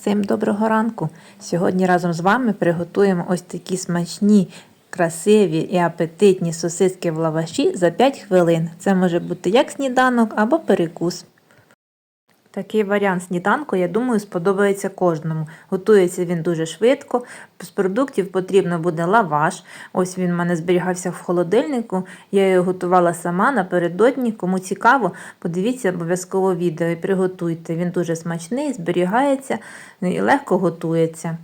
Всім доброго ранку! Сьогодні разом з вами приготуємо ось такі смачні, красиві і апетитні сосиски в лаваші за 5 хвилин. Це може бути як сніданок або перекус. Такий варіант сніданку, я думаю, сподобається кожному. Готується він дуже швидко. З продуктів потрібно буде лаваш. Ось він в мене зберігався в холодильнику. Я його готувала сама напередодні. Кому цікаво, подивіться обов'язково відео і приготуйте. Він дуже смачний, зберігається і легко готується.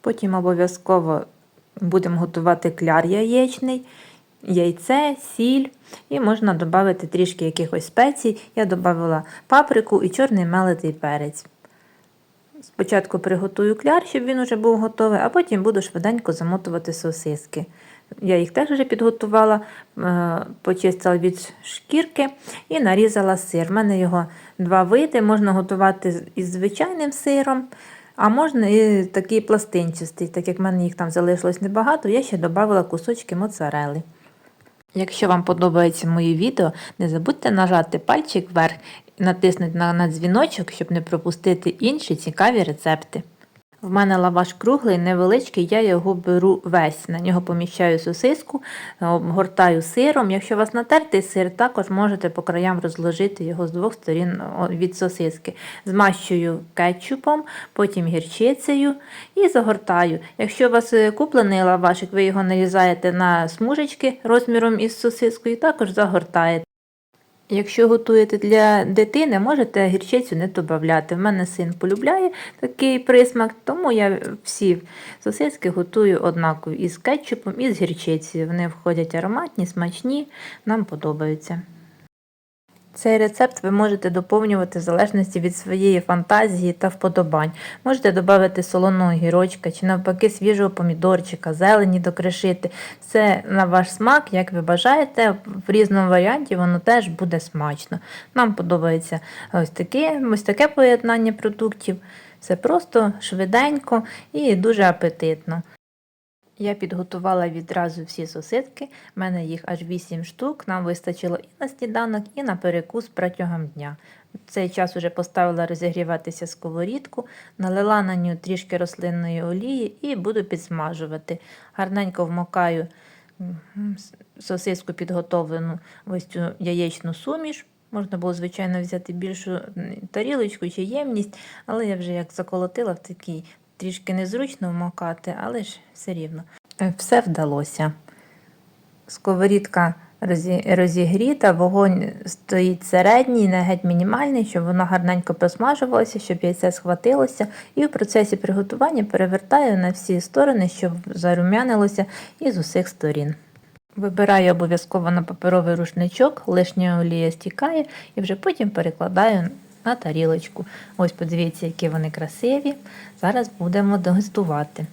Потім обов'язково будемо готувати кляр яєчний яйце, сіль і можна додати трішки якихось спецій. Я додала паприку і чорний мелитий перець. Спочатку приготую кляр, щоб він вже був готовий, а потім буду швиденько замотувати сосиски. Я їх теж вже підготувала, е, почистила від шкірки і нарізала сир. У мене його два види, можна готувати із звичайним сиром. А можна і такий пластинчастий, так як в мене їх там залишилось небагато, я ще додала кусочки моцарели. Якщо вам подобається моє відео, не забудьте нажати пальчик вверх і натиснути на, дзвіночок, щоб не пропустити інші цікаві рецепти. В мене лаваш круглий, невеличкий, я його беру весь. На нього поміщаю сосиску, обгортаю сиром. Якщо у вас натертий сир, також можете по краям розложити його з двох сторін від сосиски. Змащую кетчупом, потім гірчицею і загортаю. Якщо у вас е, куплений лавашик, ви його нарізаєте на смужечки розміром із сосискою, також загортаєте. Якщо готуєте для дитини, можете гірчицю не додати. В мене син полюбляє такий присмак, тому я всі сосиски готую однаково із кетчупом і з гірчицею. Вони входять ароматні, смачні, нам подобаються. Цей рецепт ви можете доповнювати в залежності від своєї фантазії та вподобань. Можете додати солоного гірочка чи навпаки свіжого помідорчика, зелені докришити. Все на ваш смак, як ви бажаєте, в різному варіанті воно теж буде смачно. Нам подобається ось таке, ось таке поєднання продуктів. Все просто, швиденько і дуже апетитно. Я підготувала відразу всі сосиски, в мене їх аж 8 штук, нам вистачило і на сніданок, і на перекус протягом дня. Цей час вже поставила розігріватися сковорідку, налила на нього трішки рослинної олії і буду підсмажувати. Гарненько вмокаю сосиску підготовлену ось цю яєчну суміш. Можна було, звичайно, взяти більшу тарілочку чи ємність, але я вже як заколотила в такій трішки незручно вмокати, але ж все рівно. Е, все вдалося. Сковорідка розігріта, вогонь стоїть середній, не геть мінімальний, щоб воно гарненько посмажувалося, щоб яйце схватилося. І в процесі приготування перевертаю на всі сторони, щоб зарум'янилося і з усіх сторін. Вибираю обов'язково на паперовий рушничок, лишня олія стікає, і вже потім перекладаю на тарілочку. Ось подивіться, які вони красиві. Зараз будемо дегустувати.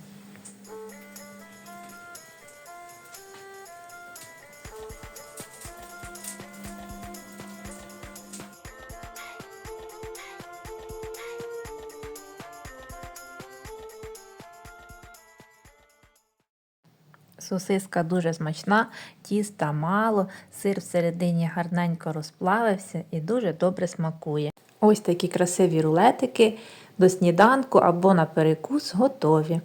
Сосиска дуже смачна, тіста мало, сир всередині гарненько розплавився і дуже добре смакує. Ось такі красиві рулетики до сніданку або на перекус готові.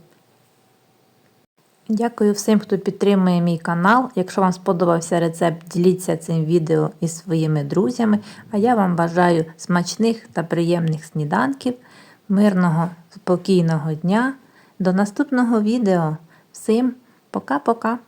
Дякую всім, хто підтримує мій канал. Якщо вам сподобався рецепт, діліться цим відео із своїми друзями. А я вам бажаю смачних та приємних сніданків, мирного, спокійного дня. До наступного відео. Всім пока-пока!